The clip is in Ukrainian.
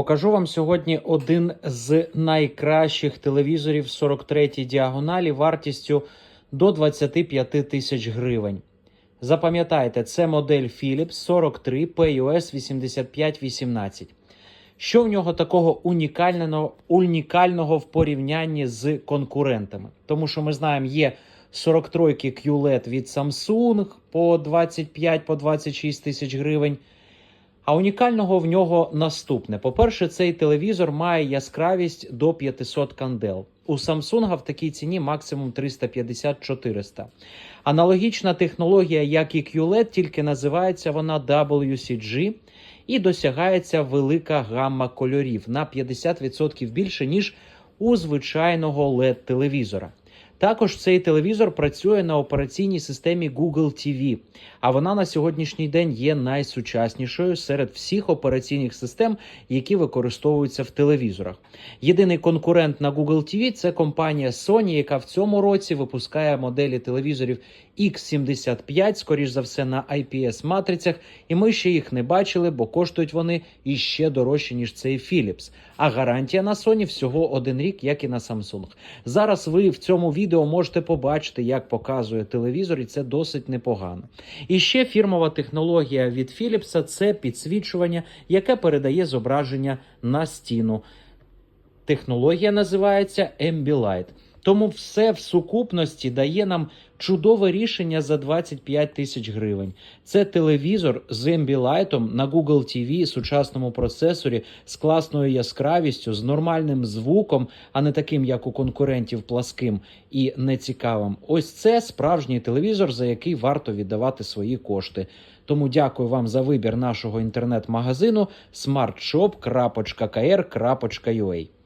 Покажу вам сьогодні один з найкращих телевізорів 43-й діагоналі вартістю до 25 тисяч гривень. Запам'ятайте, це модель Philips 43 PUS 8518. Що в нього такого унікального, унікального в порівнянні з конкурентами? Тому що ми знаємо, є 43 QLED від Samsung по 25 по 26 тисяч гривень. А унікального в нього наступне: по-перше, цей телевізор має яскравість до 500 кандел. У Samsung в такій ціні максимум 350-400. Аналогічна технологія, як і QLED, тільки називається вона WCG і досягається велика гамма кольорів на 50% більше, ніж у звичайного LED-телевізора. Також цей телевізор працює на операційній системі Google TV, а вона на сьогоднішній день є найсучаснішою серед всіх операційних систем, які використовуються в телевізорах. Єдиний конкурент на Google TV – це компанія Sony, яка в цьому році випускає моделі телевізорів X75, скоріш за все, на IPS матрицях, і ми ще їх не бачили, бо коштують вони іще дорожче, ніж цей Philips. А гарантія на Sony всього один рік, як і на Samsung. Зараз ви в цьому відео можете побачити, як показує телевізор, і це досить непогано. І ще фірмова технологія від Philips – це підсвічування, яке передає зображення на стіну. Технологія називається Ambilight. Тому все в сукупності дає нам чудове рішення за 25 тисяч гривень. Це телевізор з Ambilight на Google TV, сучасному процесорі з класною яскравістю, з нормальним звуком, а не таким, як у конкурентів, пласким і нецікавим. Ось це справжній телевізор, за який варто віддавати свої кошти. Тому дякую вам за вибір нашого інтернет-магазину smartshop.kr.ua.